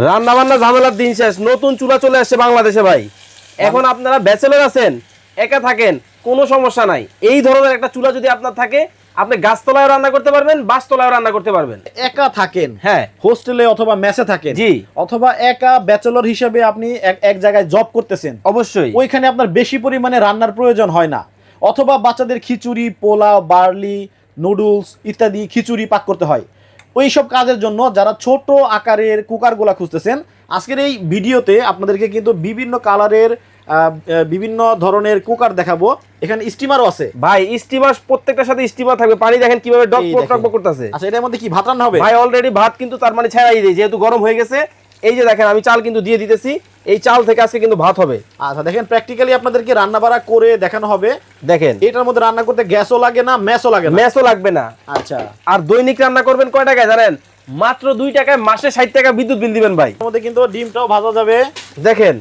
রান্না বান্না ঝামেলার দিন শেষ। নতুন চুলা চলে আসছে বাংলাদেশে ভাই। এখন আপনারা ব্যাচেলর আছেন একা থাকেন কোনো সমস্যা নাই। এই ধরনের একটা চুলা যদি আপনার থাকে আপনি গাছতলায় রান্না করতে পারবেন বাসতলায় রান্না করতে পারবেন। একা থাকেন হ্যাঁ। হোস্টেলে অথবা মেসে থাকেন জি। অথবা একা ব্যাচেলর হিসেবে আপনি এক- এক জায়গায় জব করতেছেন অবশ্যই। ওইখানে আপনার বেশি পরিমাণে রান্নার প্রয়োজন হয় না। অথবা বাচ্চাদের খিচুড়ি পোলাও বার্লি নুডলস ইত্যাদি খিচুড়ি পাক করতে হয়। ওই সব কাজের জন্য যারা ছোট আকারের কুকারগুলা খুঁজতেছেন আজকের এই ভিডিওতে আপনাদেরকে কিন্তু বিভিন্ন কালারের বিভিন্ন ধরনের কুকার দেখাবো। এখানে স্টিমারও আছে। ভাই স্টিমার প্রত্যেকটার সাথে স্টিমার থাকবে। পানি দেখেন কীভাবে ডক পক করতেছে। আচ্ছা এটার মধ্যে কি ভাত রান্না হবে? ভাই অলরেডি ভাত কিন্তু তার মানে ছেড়াই দেয় যেহেতু গরম হয়ে গেছে এই যে দেখেন আমি চাল কিন্তু দিয়ে দিতেছি। এই চাল থেকে আজকে কিন্তু ভাত হবে। আচ্ছা দেখেন প্র্যাকটিক্যালি আপনাদেরকে রান্না বাড়া করে দেখানো হবে? দেখেন। এটার মধ্যে রান্না করতে গ্যাসও লাগে না ম্যাসও লাগে না? ম্যাচও লাগবে না। আচ্ছা। আর দৈনিক রান্না করবেন কয় টাকায় জানেন? মাত্র দুই টাকায় মাসে ষাট টাকা বিদ্যুৎ বিল দিবেন ভাই। এর মধ্যে কিন্তু ডিমটাও ভাজা যাবে। দেখেন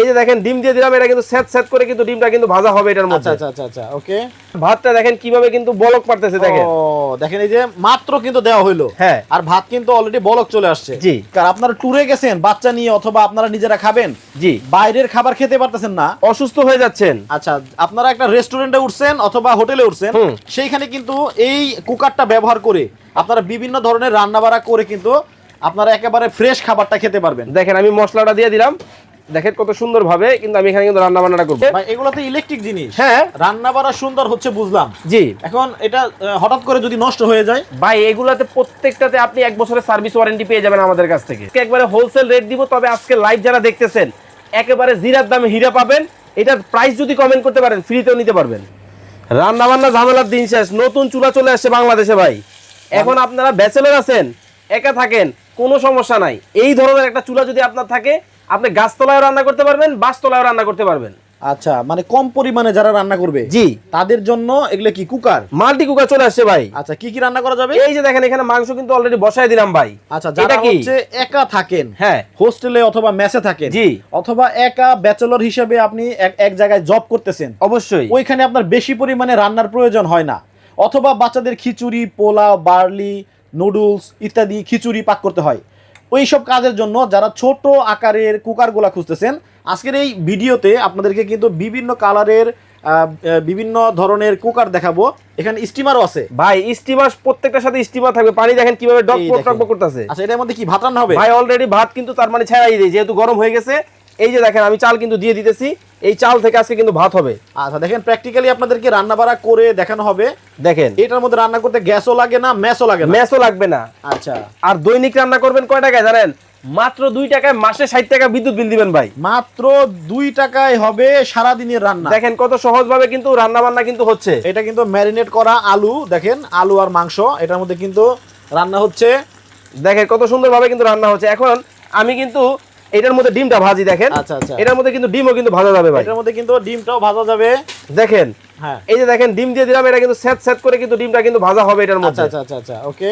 এই যে দেখেন ডিম দিয়ে দিলাম এটা কিন্তু সেট সেট করে কিন্তু ডিমটা কিন্তু ভাজা হবে এটার আচ্ছা মধ্যে। আচ্ছা আচ্ছা আচ্ছা ওকে। ভাতটা দেখেন কীভাবে কিন্তু বলক পারতেছে দেখেন ও দেখেন। এই যে মাত্র কিন্তু দেওয়া হইল। হ্যাঁ। আর ভাত কিন্তু অলরেডি বলক চলে আসছে। জি। কারণ আপনারা ট্যুরে গেছেন বাচ্চা নিয়ে অথবা আপনারা নিজেরা খাবেন জি। বাইরের খাবার খেতে পারতেছেন না। অসুস্থ হয়ে যাচ্ছেন। আচ্ছা আপনারা একটা রেস্টুরেন্টে উঠছেন অথবা হোটেলে উঠছেন সেইখানে কিন্তু এই কুকারটা ব্যবহার করে আপনারা বিভিন্ন ধরনের রান্না বাড়া করে কিন্তু আপনারা একেবারে ফ্রেশ খাবারটা খেতে পারবেন। দেখেন আমি মশলাটা দিয়ে দিলাম। দেখেন কত সুন্দর ভাবে কিন্তু আমি এখানে কিন্তু রান্না বান্নাটা করব। ভাই এগুলো তো ইলেকট্রিক জিনিস। হ্যাঁ। রান্না বাড়া সুন্দর হচ্ছে বুঝলাম। জি। এখন এটা হঠাৎ করে যদি নষ্ট হয়ে যায়? ভাই এগুলাতে প্রত্যেকটাতে আপনি এক বছরের সার্ভিস ওয়ারেন্টি পেয়ে যাবেন আমাদের কাছ থেকে। একবারে হোলসেল রেট দিব তবে আজকে লাইভ যারা দেখতেছেন একেবারে জিরার দামে হীরা পাবেন। এটার প্রাইস যদি কমেন্ট করতে পারেন ফ্রিতেও নিতে পারবেন। রান্না বান্না ঝামেলার দিন শেষ নতুন চুলা চলে আসছে বাংলাদেশে ভাই। এখন আপনারা ব্যাচেলর আছেন একা থাকেন কোনো সমস্যা নাই। এই ধরনের একটা চুলা যদি আপনার থাকে আপনি গাছতলায় রান্না করতে পারবেন বাসতলায় রান্না করতে পারবেন। আচ্ছা মানে কম পরিমাণে যারা রান্না করবে জি। তাদের জন্য এগুলো কি কুকার? মাল্টি কুকার চলে আসছে ভাই। আচ্ছা কি কি রান্না করা যাবে? এই যে দেখেন এখানে মাংস কিন্তু অলরেডি বসাই দিলাম ভাই। আচ্ছা যারা হচ্ছে একা থাকেন হ্যাঁ। হোস্টেলে অথবা মেসে থাকেন জি। অথবা একা ব্যাচেলর হিসেবে আপনি এক এক জায়গায় জব করতেছেন অবশ্যই। ওইখানে আপনার বেশি পরিমাণে রান্নার প্রয়োজন হয় না। অথবা বাচ্চাদের খিচুড়ি পোলাও বার্লি নুডলস ইত্যাদি খিচুড়ি পাক করতে হয়। ওই সব কাজের জন্য যারা ছোট আকারের কুকারগুলো খুঁজতেছেন আজকের এই ভিডিওতে আপনাদেরকে কিন্তু বিভিন্ন কালারের বিভিন্ন ধরনের কুকার দেখাবো। এখানে স্টিমারও আছে। ভাই স্টিমার প্রত্যেকটার সাথে স্টিমার থাকবে। পানি দেখেন কীভাবে ডক। টক করতেছে। আচ্ছা এটার মধ্যে কি ভাত রান্না হবে? ভাই অলরেডি ভাত কিন্তু তার মানে ছাড়াই দিই যেহেতু গরম হয়ে গেছে এই যে দেখেন আমি চাল কিন্তু দিয়ে দিতেছি। এই চাল থেকে আজকে কিন্তু ভাত হবে। আচ্ছা দেখেন প্র্যাকটিক্যালি আপনাদেরকে রান্না বাড়া করে দেখানো হবে। দেখেন। এটার মধ্যে রান্না করতে গ্যাসও লাগে না ম্যাসও লাগে না। ম্যাচও লাগবে না। আচ্ছা। আর দৈনিক রান্না করবেন কয় টাকায় জানেন? মাত্র দুই টাকায় মাসে ষাট টাকা বিদ্যুৎ বিল দিবেন ভাই। মাত্র দুই টাকায় হবে সারাদিনের রান্না। দেখেন কত সহজ ভাবে কিন্তু রান্না বান্না কিন্তু হচ্ছে। এটা কিন্তু ম্যারিনেট করা আলু দেখেন আলু আর মাংস। এটার মধ্যে কিন্তু রান্না হচ্ছে। দেখেন কত সুন্দর ভাবে কিন্তু রান্না হচ্ছে। এখন আমি কিন্তু এটার মধ্যে ডিমটা ভাজি দেখেন। আচ্ছা আচ্ছা। এটার মধ্যে কিন্তু ডিমও কিন্তু ভাজা যাবে ভাই। এটার মধ্যে কিন্তু ডিমটাও ভাজা যাবে। দেখেন হ্যাঁ। এই যে দেখেন ডিম দিয়ে দিলাম এটা কিন্তু সেট সেট করে কিন্তু ডিমটা কিন্তু ভাজা হবে এটার আচ্ছা মধ্যে। আচ্ছা আচ্ছা আচ্ছা ওকে।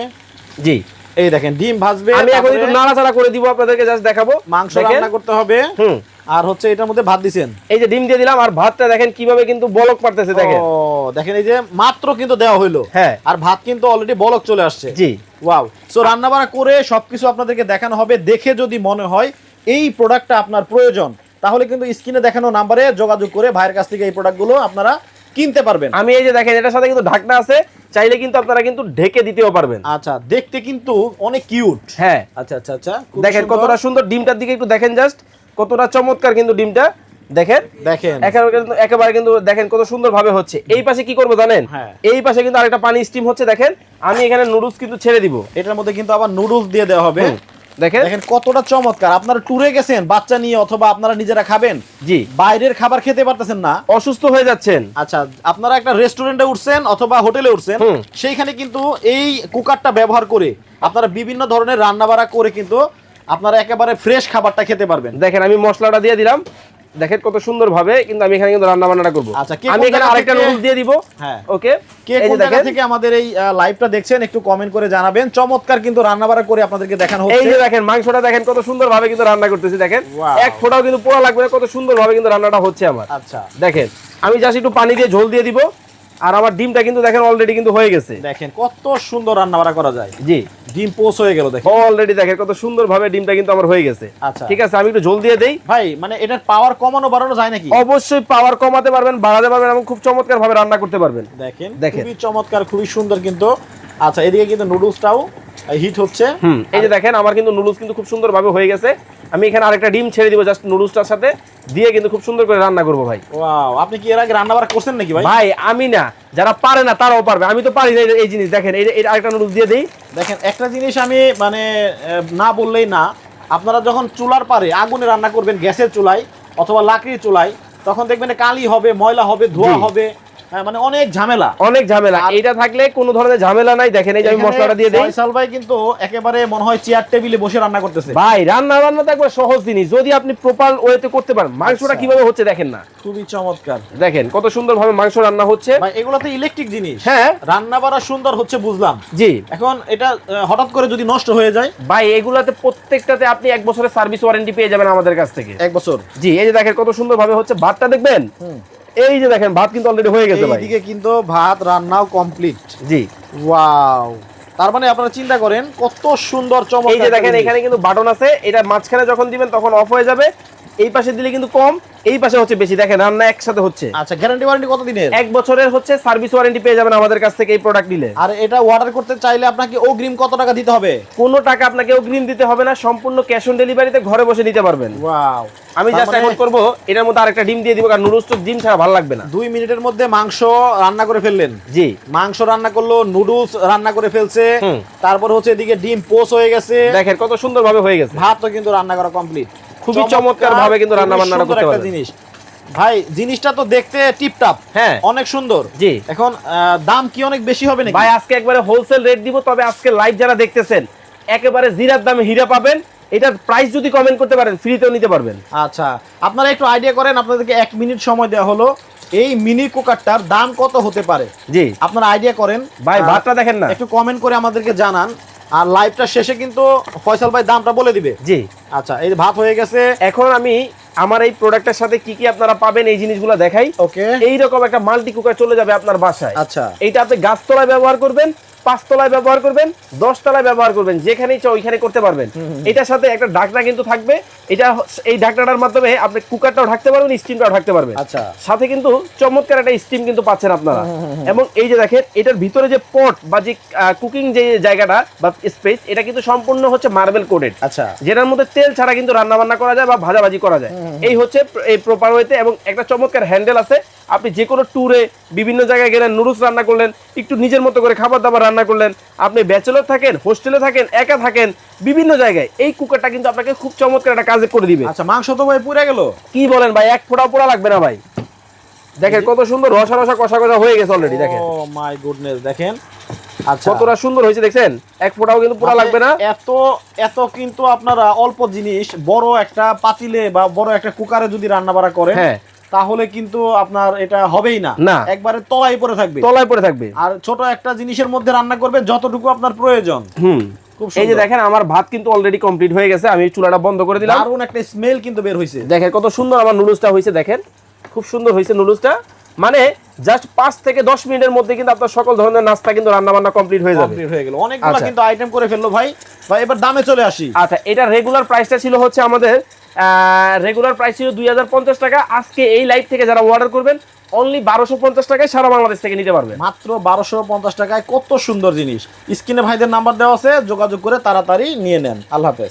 জি। এই দেখেন ডিম ভাজবে আমি এখন একটু নাড়াচাড়া করে দিব আপনাদেরকে জাস্ট দেখাবো। মাংস রান্না করতে হবে। হুম। আর হচ্ছে এটার মধ্যে ভাত দিছেন। এই যে ডিম দিয়ে দিলাম আর ভাতটা দেখেন কীভাবে কিন্তু বলক পারতেছে দেখেন। ও দেখেন এই যে মাত্র কিন্তু দেওয়া হইল। হ্যাঁ। আর ভাত কিন্তু অলরেডি বলক চলে আসছে। জি। ওয়াও সো রান্না বাড়া করে সবকিছু আপনাদেরকে দেখানো হবে। দেখে যদি মনে হয় এই প্রোডাক্টটা আপনার প্রয়োজন তাহলে কিন্তু স্ক্রিনে দেখানো নাম্বারে যোগাযোগ করে ভাইয়ের কাছ থেকে এই প্রোডাক্টগুলো আপনারা কিনতে পারবেন। আমি এই যে দেখেন এটার সাথে কিন্তু ঢাকনা আছে চাইলে কিন্তু আপনারা কিন্তু ঢেকে দিতেও পারবেন। আচ্ছা দেখতে কিন্তু অনেক কিউট হ্যাঁ। আচ্ছা আচ্ছা আচ্ছা দেখেন কতটা সুন্দর ডিমটার দিকে একটু দেখেন জাস্ট কতটা চমৎকার কিন্তু ডিমটা দেখেন। দেখেন। একেবারে কিন্তু একেবারে কিন্তু দেখেন কত সুন্দর ভাবে হচ্ছে। এই পাশে কি করব জানেন? হ্যাঁ। এই পাশে কিন্তু আরেকটা পানি স্টিম হচ্ছে দেখেন। আমি এখানে নুডলস কিন্তু ছেড়ে দিব। এটার মধ্যে কিন্তু আবার নুডলস দিয়ে দেওয়া হবে। দেখেন। দেখেন কতটা চমৎকার। আপনারা ট্যুরে গেছেন বাচ্চা নিয়ে অথবা আপনারা নিজেরা খাবেন জি। বাইরের খাবার খেতে পারতেছেন না। অসুস্থ হয়ে যাচ্ছেন। আচ্ছা আপনারা একটা রেস্টুরেন্টে উঠছেন অথবা হোটেলে উঠছেন সেইখানে কিন্তু এই কুকারটা ব্যবহার করে আপনারা বিভিন্ন ধরনের রান্না বাড়া করে কিন্তু আপনারা একেবারে ফ্রেশ খাবারটা খেতে পারবেন। দেখেন আমি মশলাটা দিয়ে দিলাম। দেখেন কত সুন্দর ভাবে কিন্তু আমি এখানে কিন্তু রান্না বান্নাটা করব। আচ্ছা, আমি এখানে আরেকটা নুডলস দিয়ে দিব। হ্যাঁ। ওকে কে কোন জায়গা থেকে আমাদের এই লাইভটা দেখছেন একটু কমেন্ট করে জানাবেন। চমৎকার কিন্তু রান্না বাড়া করে আপনাদেরকে দেখানো এই যে দেখেন মাংসটা দেখেন কত সুন্দর ভাবে কিন্তু রান্না করতেছি দেখেন. এক ফোঁটাও কিন্তু পোড়া লাগবে না কত সুন্দর ভাবে কিন্তু রান্নাটা হচ্ছে আমার। আচ্ছা। দেখেন আমি জাস্ট একটু পানি দিয়ে ঝোল দিয়ে দিব। আর আমার ডিমটা কিন্তু দেখেন অলরেডি কিন্তু হয়ে গেছে। দেখেন কত সুন্দর রান্না বাড়া করা যায়। জি। ডিম পোস হয়ে গেল দেখেন। অলরেডি দেখেন কত সুন্দর ভাবে ডিমটা কিন্তু আমার হয়ে গেছে। আচ্ছা। ঠিক আছে আমি একটু জল দিয়ে দেই। ভাই মানে এটার পাওয়ার কমানো বাড়ানো যায় নাকি? অবশ্যই পাওয়ার কমাতে পারবেন বাড়াতে পারবেন এবং খুব চমৎকার ভাবে রান্না করতে পারবেন। দেখেন দেখেন। খুবই চমৎকার খুবই সুন্দর কিন্তু। আচ্ছা এদিকে কিন্তু নুডলসটাও হিট হচ্ছে। হুম এই যে দেখেন আমার কিন্তু নুডলস কিন্তু খুব সুন্দর ভাবে হয়ে গেছে। আমি এখানে আরেকটা ডিম ছেড়ে দিব জাস্ট নুডলসটার সাথে দিয়ে কিন্তু খুব সুন্দর করে রান্না করব ভাই। ওয়াও আপনি কি এর আগে রান্না বাড়া করছেন নাকি ভাই? ভাই আমি না যারা পারে না তারাও পারবে। আমি তো পারি না এই- জিনিস দেখেন এই এই আরেকটা নুডলস দিয়ে দিই। দেখেন একটা জিনিস আমি মানে না বললেই না আপনারা যখন চুলার পারে আগুনে রান্না করবেন গ্যাসের চুলায় অথবা লাকড়ির চুলায় তখন দেখবেন কালি হবে ময়লা হবে ধোয়া হবে। হ্যাঁ, মানে অনেক ঝামেলা। অনেক ঝামেলা। এইটা থাকলে কোনো ধরনের ঝামেলা নাই। দেখেন এই যে আমি মশলাটা দিয়ে দেই। ফয়সাল ভাই কিন্তু একেবারে মনে হয় চেয়ার টেবিলে বসে রান্না করতেছে। ভাই রান্না বান্না তো একবার সহজ জিনিস। যদি আপনি প্রপার ওয়েতে করতে পারেন মাংসটা আচ্ছা। কীভাবে হচ্ছে দেখেন না। খুবই চমৎকার। দেখেন কত সুন্দর ভাবে মাংস রান্না হচ্ছে। ভাই এগুলো তো ইলেকট্রিক জিনিস। হ্যাঁ। রান্না বাড়া সুন্দর হচ্ছে বুঝলাম। জি। এখন এটা হঠাৎ করে যদি নষ্ট হয়ে যায়? ভাই এগুলাতে প্রত্যেকটাতে আপনি এক বছরের সার্ভিস ওয়ারেন্টি পেয়ে যাবেন আমাদের কাছ থেকে। এক বছর। জি এই যে দেখেন কত সুন্দর ভাবে হচ্ছে। ভাতটা দেখবেন? এই যে দেখেন ভাত কিন্তু অলরেডি হয়ে গেছে ভাই। এইদিকে কিন্তু ভাত রান্নাও কমপ্লিট জি। ওয়াও। তার মানে আপনারা চিন্তা করেন কত সুন্দর চমক এই যে দেখেন এখানে কিন্তু বাটন আছে এটা মাঝখানে যখন দিবেন তখন অফ হয়ে যাবে। এই পাশে দিলে কিন্তু কম এই পাশে হচ্ছে বেশি। দেখেন রান্না একসাথে হচ্ছে। আচ্ছা গ্যারান্টি ওয়ারেন্টি কত দিনের? এক বছরের হচ্ছে সার্ভিস ওয়ারেন্টি পেয়ে যাবেন আমাদের কাছ থেকে এই প্রোডাক্ট নিলে। আর এটা অর্ডার করতে চাইলে আপনাকে অগ্রিম কত টাকা দিতে হবে? কোনো টাকা আপনাকে অগ্রিম দিতে হবে না সম্পূর্ণ ক্যাশ অন ডেলিভারিতে ঘরে বসে নিতে পারবেন। ওয়াও আমি জাস্ট মানে এখন করব এটার মধ্যে আরেকটা ডিম দিয়ে দিব কারণ নুডলস তো ডিম ছাড়া ভালো লাগবে না। দুই মিনিটের মধ্যে মাংস রান্না করে ফেললেন। জি। মাংস রান্না করল নুডলস রান্না করে ফেলছে। তারপর হচ্ছে এদিকে ডিম পোস হয়ে গেছে। দেখেন কত সুন্দর ভাবে হয়ে গেছে। ভাত তো কিন্তু রান্না করা কমপ্লিট খুবই চমৎকার ভাবে কিন্তু রান্না বান্নাটা করতে পারবেন। জিনিস। ভাই জিনিসটা তো দেখতে টিপটাপ। হ্যাঁ। অনেক সুন্দর। জি। এখন দাম কি অনেক বেশি হবে নাকি? ভাই আজকে একবারে হোলসেল রেট দিব তবে আজকে লাইভ যারা দেখতেছেন একেবারে জিরার দামে হীরা পাবেন। এটার প্রাইস যদি কমেন্ট করতে পারেন ফ্রিতেও নিতে পারবেন। আচ্ছা আপনারা একটু আইডিয়া করেন আপনাদেরকে এক মিনিট সময় দেওয়া হলো। এই মিনি কুকারটার দাম কত হতে পারে? জি। আপনারা আইডিয়া করেন। ভাই ভাতটা দেখেন না। একটু কমেন্ট করে আমাদেরকে জানান। আর লাইভটা শেষে কিন্তু ফয়সাল ভাই দামটা বলে দিবে। জি। আচ্ছা এই ভাত হয়ে গেছে। এখন আমি আমার এই প্রোডাক্টের সাথে কি কি আপনারা পাবেন এই জিনিসগুলো দেখাই। ওকে এইরকম একটা মাল্টি কুকার চলে যাবে আপনার বাসায়। আচ্ছা। এইটা আপনি গাছতলায় ব্যবহার করবেন পাঁচতলায় ব্যবহার করবেন দশতলায় ব্যবহার করবেন যেখানে চাও ওইখানে করতে পারবেন। এটার সাথে একটা ঢাকনা কিন্তু থাকবে। এটা এই ঢাকনাটার মাধ্যমে আপনি কুকারটাও ঢাকতে পারবেন স্টিমটাও ঢাকতে পারবেন। আচ্ছা। সাথে কিন্তু চমৎকার একটা স্টিম কিন্তু পাচ্ছেন আপনারা। এবং এই যে দেখেন এটার ভিতরে যে পট বা যে কুকিং যে জায়গাটা বা স্পেস এটা কিন্তু সম্পূর্ণ হচ্ছে মার্বেল কোটেড আচ্ছা। যেটার মধ্যে তেল ছাড়া কিন্তু রান্না বান্না করা যায় বা ভাজাভাজি করা যায়। এই হচ্ছে এই প্রপার ওয়েতে এবং একটা চমৎকার হ্যান্ডেল আছে। আপনি যে কোনো ট্যুরে বিভিন্ন জায়গায় গেলেন নুডলস রান্না করলেন একটু নিজের মতো করে খাবার দাবার রান্না করলেন। আপনি ব্যাচেলর থাকেন হোস্টেলে থাকেন একা থাকেন বিভিন্ন জায়গায়। এই কুকারটা কিন্তু আপনাকে খুব চমৎকার একটা কাজে করে দিবে। আচ্ছা মাংস তো ভাই পুড়ে গেল। কি বলেন ভাই এক ফোঁটা পোড়া লাগবে না ভাই। দেখেন কত সুন্দর রসা রসা কষা কষা হয়ে গেছে অলরেডি দেখেন। ও মাই গুডনেস দেখেন। আচ্ছা। কতটা সুন্দর হয়েছে দেখছেন? এক ফোঁটাও কিন্তু পোড়া লাগবে না। এত এত কিন্তু আপনারা অল্প জিনিস বড় একটা পাতিলে বা বড় একটা কুকারে যদি রান্না বাড়া করেন হ্যাঁ। তাহলে কিন্তু আপনার এটা হবেই না। না। একবারে তলায় পড়ে থাকবে। তলায় পড়ে থাকবে। আর ছোট একটা জিনিসের মধ্যে রান্না করবে যতটুকু আপনার প্রয়োজন। হুম। খুব এই যে। দেখেন আমার ভাত কিন্তু অলরেডি কমপ্লিট হয়ে গেছে আমি চুলাটা বন্ধ করে দিলাম। দারুণ একটা স্মেল কিন্তু বের হয়েছে দেখেন কত সুন্দর আমার নুডলসটা হয়েছে দেখেন। খুব সুন্দর হয়েছে নুডলসটা মানে জাস্ট পাঁচ থেকে দশ মিনিটের মধ্যে কিন্তু আপনার সকল ধরনের নাস্তা কিন্তু রান্না বান্না কমপ্লিট হয়ে যাবে। হয়ে গেল। অনেকগুলো আচ্ছা। কিন্তু আইটেম করে ফেলল ভাই। ভাই এবার দামে চলে আসি। আচ্ছা এটা রেগুলার প্রাইসটা ছিল হচ্ছে আমাদের রেগুলার প্রাইস ছিল দুই টাকা। আজকে এই লাইভ থেকে যারা অর্ডার করবেন অনলি বারোশো পঞ্চাশ টাকায় সারা বাংলাদেশ থেকে নিতে পারবে মাত্র বারোশো পঞ্চাশ টাকায় কত সুন্দর জিনিস। স্ক্রিনে ভাইদের নাম্বার দেওয়া আছে, যোগাযোগ করে তাড়াতাড়ি নিয়ে নেন। আল্লাহ হাফেজ।